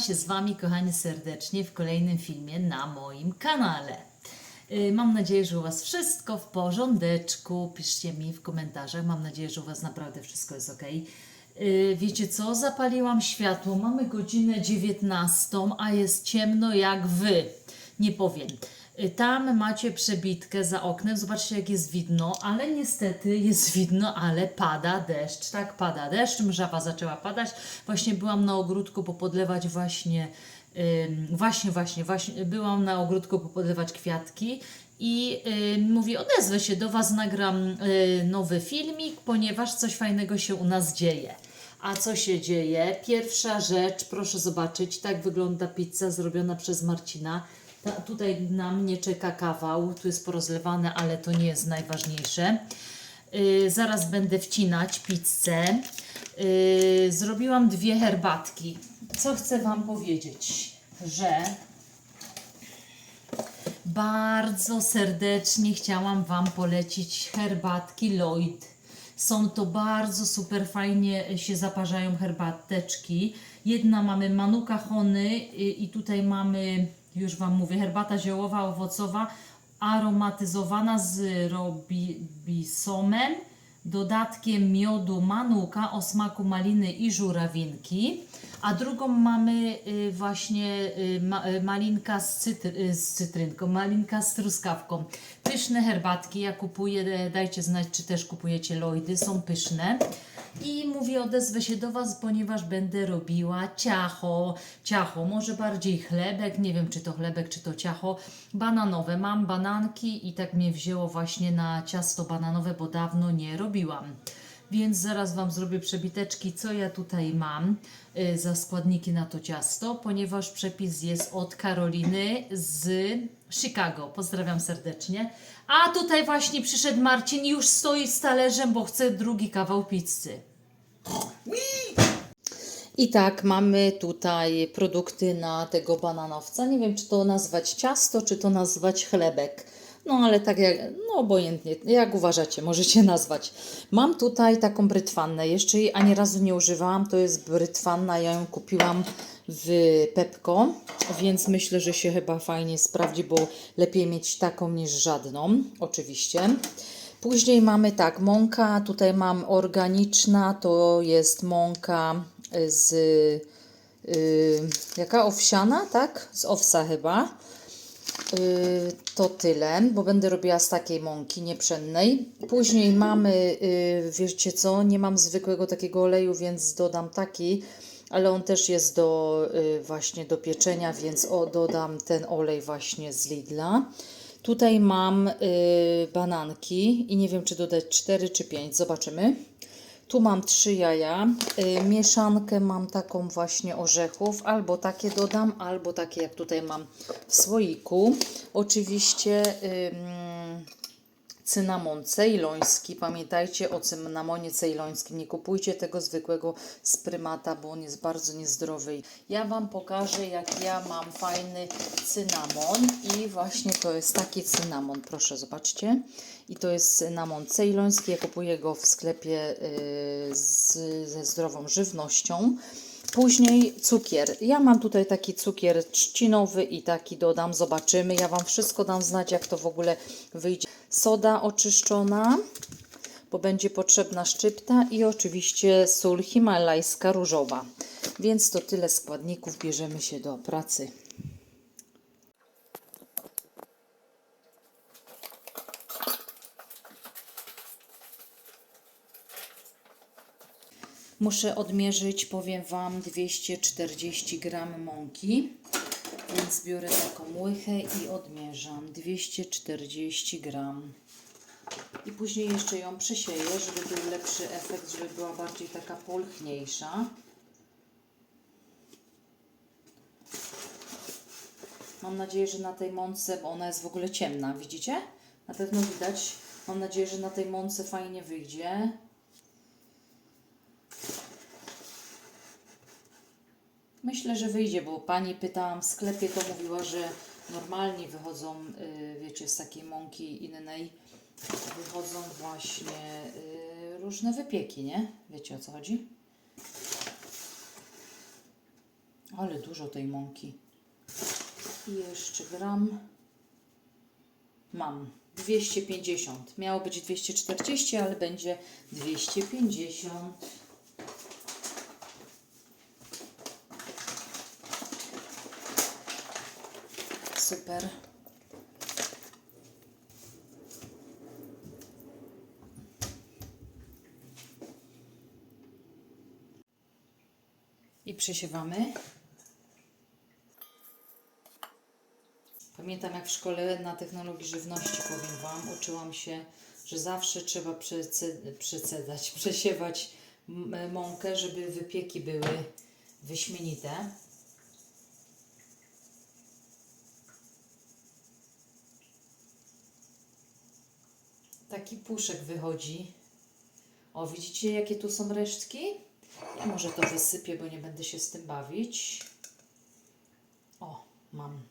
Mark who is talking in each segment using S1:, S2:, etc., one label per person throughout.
S1: się z Wami, kochani, serdecznie w kolejnym filmie na moim kanale. Y, Mam nadzieję, że u Was wszystko w porządeczku. Piszcie mi w komentarzach. Mam nadzieję, że u Was naprawdę wszystko jest ok. Wiecie co? Zapaliłam światło. Mamy godzinę 19, a jest ciemno jak Wy. Nie powiem. Y, Tam macie przebitkę za oknem. Zobaczcie, jak jest widno, ale niestety jest widno, ale pada deszcz. Tak, pada deszcz. Mrzaba zaczęła padać. Właśnie byłam na ogródku popodlewać właśnie. Ym, właśnie, właśnie, właśnie byłam na ogródku popodlewać kwiatki i ym, mówię, odezwę się do Was, nagram y, nowy filmik, ponieważ coś fajnego się u nas dzieje. A co się dzieje? Pierwsza rzecz, proszę zobaczyć, tak wygląda pizza zrobiona przez Marcina. Ta, tutaj na mnie czeka kawał, tu jest porozlewane, ale to nie jest najważniejsze. Yy, zaraz będę wcinać pizzę. Yy, zrobiłam dwie herbatki. Co chcę Wam powiedzieć? Że bardzo serdecznie chciałam Wam polecić herbatki Lloyd. Są to bardzo super fajnie się zaparzają herbateczki. Jedna mamy manuka hony y, i tutaj mamy, już Wam mówię, herbata ziołowa, owocowa, aromatyzowana z robisomem, dodatkiem miodu manuka o smaku maliny i żurawinki. A drugą mamy y, właśnie y, y, malinka z, cytry, z cytrynką, malinka z truskawką. Pyszne herbatki, ja kupuję, dajcie znać, czy też kupujecie Lloydy, są pyszne. I mówię, odezwę się do Was, ponieważ będę robiła ciacho. Ciacho, może bardziej chlebek, nie wiem czy to chlebek, czy to ciacho. Bananowe, mam bananki i tak mnie wzięło właśnie na ciasto bananowe, bo dawno nie robiłam. Więc zaraz Wam zrobię przebiteczki, co ja tutaj mam y, za składniki na to ciasto, ponieważ przepis jest od Karoliny z Chicago. Pozdrawiam serdecznie. A tutaj właśnie przyszedł Marcin i już stoi z talerzem, bo chce drugi kawał pizzy. I tak, mamy tutaj produkty na tego bananowca. Nie wiem, czy to nazwać ciasto, czy to nazwać chlebek. No ale tak jak, no obojętnie, jak uważacie, możecie nazwać. Mam tutaj taką brytwannę, jeszcze jej ani razu nie używałam, to jest brytwanna, ja ją kupiłam w Pepko, więc myślę, że się chyba fajnie sprawdzi, bo lepiej mieć taką niż żadną, oczywiście. Później mamy tak, mąka, tutaj mam organiczna, to jest mąka z, y, jaka owsiana, tak? Z owsa chyba. Y, to tyle, bo będę robiła z takiej mąki niepszennej. Później mamy, y, wiecie co, nie mam zwykłego takiego oleju, więc dodam taki, ale on też jest do y, właśnie do pieczenia, więc o, dodam ten olej właśnie z Lidla. Tutaj mam bananki i nie wiem, czy dodać 4 czy 5, zobaczymy. Tu mam trzy jaja, y, mieszankę mam taką właśnie orzechów, albo takie dodam, albo takie jak tutaj mam w słoiku. Oczywiście cynamon cejloński, pamiętajcie o cynamonie cejlońskim, nie kupujcie tego zwykłego z prymata, bo on jest bardzo niezdrowy. Ja Wam pokażę jak ja mam fajny cynamon i właśnie to jest taki cynamon, proszę zobaczcie. I to jest cynamon cejloński, ja kupuję go w sklepie y, z, ze zdrową żywnością. Później cukier. Ja mam tutaj taki cukier trzcinowy i taki dodam, zobaczymy. Ja Wam wszystko dam znać, jak to w ogóle wyjdzie. Soda oczyszczona, bo będzie potrzebna szczypta i oczywiście sól himalajska różowa. Więc to tyle składników, bierzemy się do pracy. Muszę odmierzyć, powiem Wam, 240 gram mąki. Więc biorę taką łychę i odmierzam 240 gram. I później jeszcze ją przesieję, żeby był lepszy efekt, żeby była bardziej taka polchniejsza. Mam nadzieję, że na tej mące, bo ona jest w ogóle ciemna, widzicie? Na pewno widać. Mam nadzieję, że na tej mące fajnie wyjdzie. Myślę, że wyjdzie, bo pani pytałam w sklepie, to mówiła, że normalnie wychodzą, y, wiecie, z takiej mąki innej, wychodzą właśnie y, różne wypieki, nie? Wiecie o co chodzi? Ale dużo tej mąki. I jeszcze gram. Mam 250. Miało być 240, ale będzie 250. Super. I przesiewamy. Pamiętam jak w szkole na technologii żywności, powiem Wam, uczyłam się, że zawsze trzeba przece- przecedzać, przesiewać mąkę, żeby wypieki były wyśmienite. Taki puszek wychodzi. O, widzicie jakie tu są resztki? Ja może to wysypię, bo nie będę się z tym bawić. O, mam.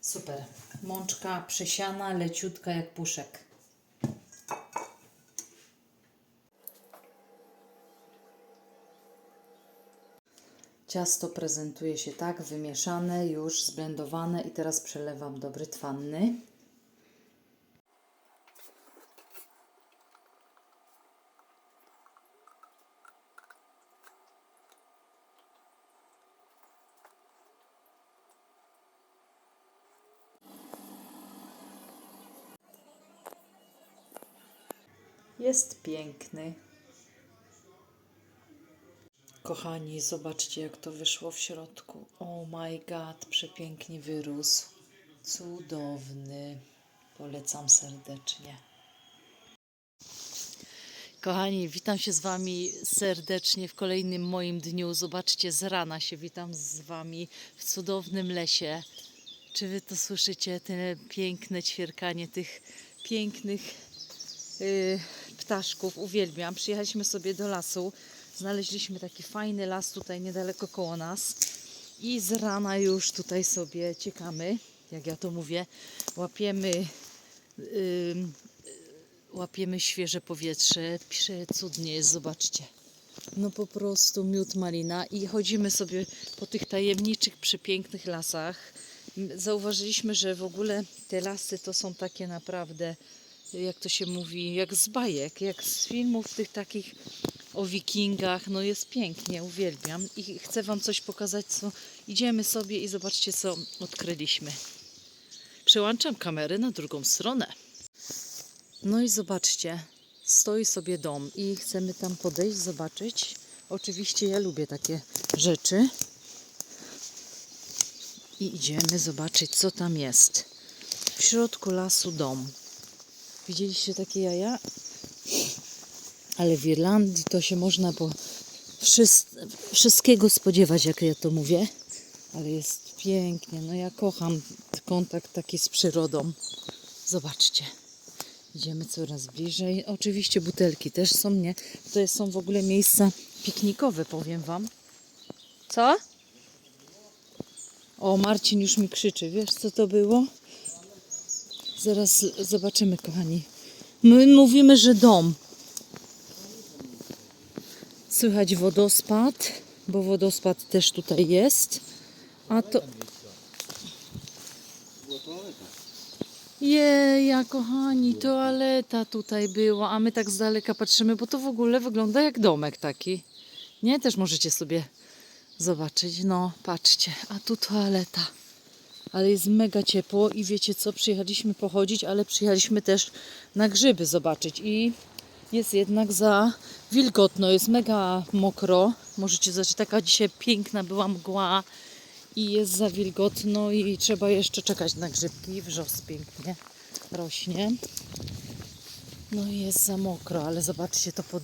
S1: Super. Mączka przesiana, leciutka jak puszek. Ciasto prezentuje się tak, wymieszane, już zblendowane i teraz przelewam do brytwanny. Jest piękny. Kochani, zobaczcie jak to wyszło w środku. Oh my god, przepięknie wyrósł. Cudowny. Polecam serdecznie. Kochani, witam się z Wami serdecznie w kolejnym moim dniu. Zobaczcie, z rana się witam z Wami w cudownym lesie. Czy Wy to słyszycie? Te piękne ćwierkanie tych pięknych y, ptaszków. Uwielbiam. Przyjechaliśmy sobie do lasu. Znaleźliśmy taki fajny las tutaj niedaleko koło nas. I z rana już tutaj sobie ciekamy, jak ja to mówię. Łapiemy, ym, łapiemy świeże powietrze. Przecudnie jest, zobaczcie. No po prostu miód malina i chodzimy sobie po tych tajemniczych, przepięknych lasach. Zauważyliśmy, że w ogóle te lasy to są takie naprawdę, jak to się mówi, jak z bajek, jak z filmów tych takich o wikingach. No jest pięknie, uwielbiam. I chcę Wam coś pokazać, co idziemy sobie i zobaczcie, co odkryliśmy. Przełączam kamerę na drugą stronę. No i zobaczcie, stoi sobie dom i chcemy tam podejść, zobaczyć. Oczywiście ja lubię takie rzeczy. I idziemy zobaczyć, co tam jest. W środku lasu dom. Widzieliście takie jaja? Ale w Irlandii to się można po wszys- wszystkiego spodziewać, jak ja to mówię. Ale jest pięknie. No ja kocham kontakt taki z przyrodą. Zobaczcie. Idziemy coraz bliżej. Oczywiście butelki też są, nie? To są w ogóle miejsca piknikowe, powiem Wam. Co? O, Marcin już mi krzyczy. Wiesz, co to było? Zaraz zobaczymy, kochani. My mówimy, że dom. Słychać wodospad, bo wodospad też tutaj jest. A to. Jeja, kochani, toaleta tutaj była, a my tak z daleka patrzymy, bo to w ogóle wygląda jak domek taki. Nie? Też możecie sobie zobaczyć. No, patrzcie, a tu toaleta. Ale jest mega ciepło i wiecie co, przyjechaliśmy pochodzić, ale przyjechaliśmy też na grzyby zobaczyć i jest jednak za wilgotno, jest mega mokro. Możecie zobaczyć, taka dzisiaj piękna była mgła i jest za wilgotno i trzeba jeszcze czekać na grzybki. Wrzos pięknie rośnie. No i jest za mokro, ale zobaczcie to, pod,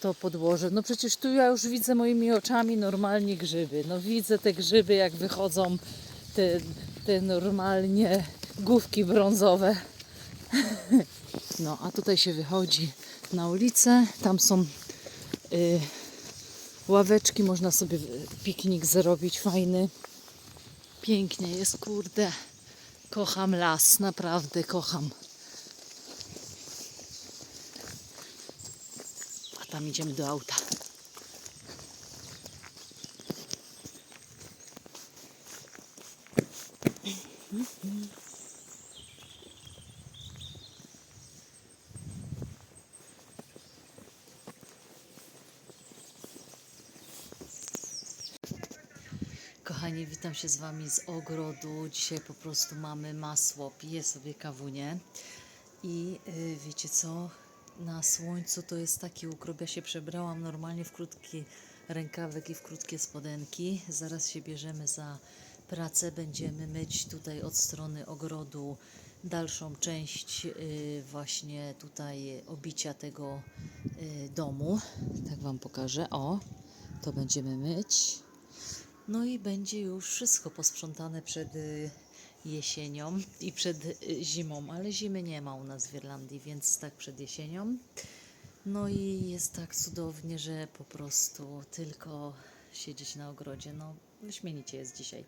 S1: to podłoże. No przecież tu ja już widzę moimi oczami normalnie grzyby. No widzę te grzyby jak wychodzą te, normalnie główki brązowe. No a tutaj się wychodzi na ulicę. Tam są y, ławeczki, można sobie piknik zrobić fajny. Pięknie jest, kurde. Kocham las, naprawdę kocham. A tam idziemy do auta. Kochani, witam się z Wami z ogrodu. Dzisiaj po prostu mamy masło, piję sobie kawunię i y, wiecie co? Na słońcu to jest taki ukrop. Ja się przebrałam normalnie w krótki rękawek i w krótkie spodenki. Zaraz się bierzemy za pracę. Będziemy myć tutaj od strony ogrodu dalszą część y, właśnie tutaj obicia tego y, domu. Tak Wam pokażę. O, to będziemy myć. No i będzie już wszystko posprzątane przed y, jesienią i przed zimą, ale zimy nie ma u nas w Irlandii, więc tak przed jesienią. No i jest tak cudownie, że po prostu tylko siedzieć na ogrodzie. No, wyśmienicie jest dzisiaj.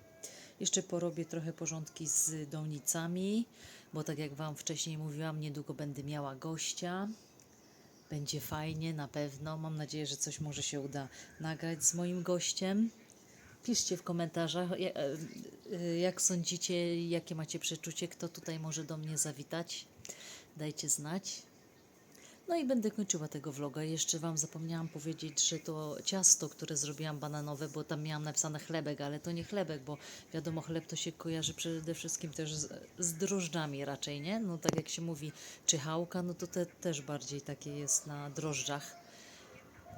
S1: Jeszcze porobię trochę porządki z donicami, bo tak jak Wam wcześniej mówiłam, niedługo będę miała gościa. Będzie fajnie, na pewno. Mam nadzieję, że coś może się uda nagrać z moim gościem. Piszcie w komentarzach, e, e, jak sądzicie, jakie macie przeczucie, kto tutaj może do mnie zawitać. Dajcie znać. No i będę kończyła tego vloga. Jeszcze Wam zapomniałam powiedzieć, że to ciasto, które zrobiłam bananowe, bo tam miałam napisane chlebek, ale to nie chlebek, bo wiadomo, chleb to się kojarzy przede wszystkim też z, z drożdżami raczej, nie? No tak jak się mówi czyhałka, no to te też bardziej takie jest na drożdżach.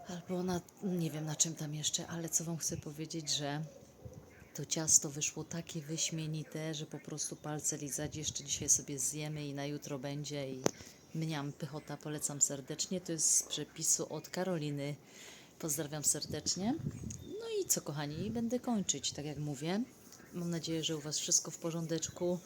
S1: Albo na, nie wiem na czym tam jeszcze, ale co Wam chcę powiedzieć, że to ciasto wyszło takie wyśmienite, że po prostu palce lizać. Jeszcze dzisiaj sobie zjemy i na jutro będzie i mniam pychota, polecam serdecznie. To jest z przepisu od Karoliny. Pozdrawiam serdecznie. No i co kochani, będę kończyć, tak jak mówię. Mam nadzieję, że u Was wszystko w porządeczku.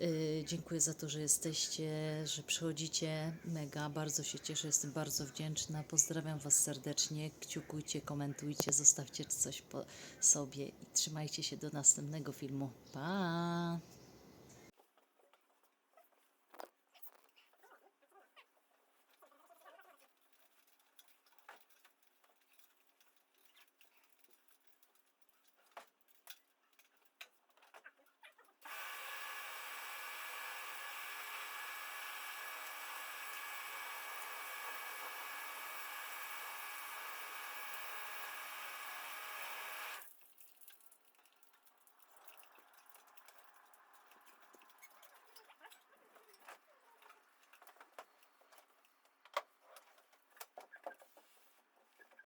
S1: Yy, dziękuję za to, że jesteście, że przychodzicie. Mega, bardzo się cieszę, jestem bardzo wdzięczna. Pozdrawiam Was serdecznie. Kciukujcie, komentujcie, zostawcie coś po sobie i trzymajcie się do następnego filmu. Pa!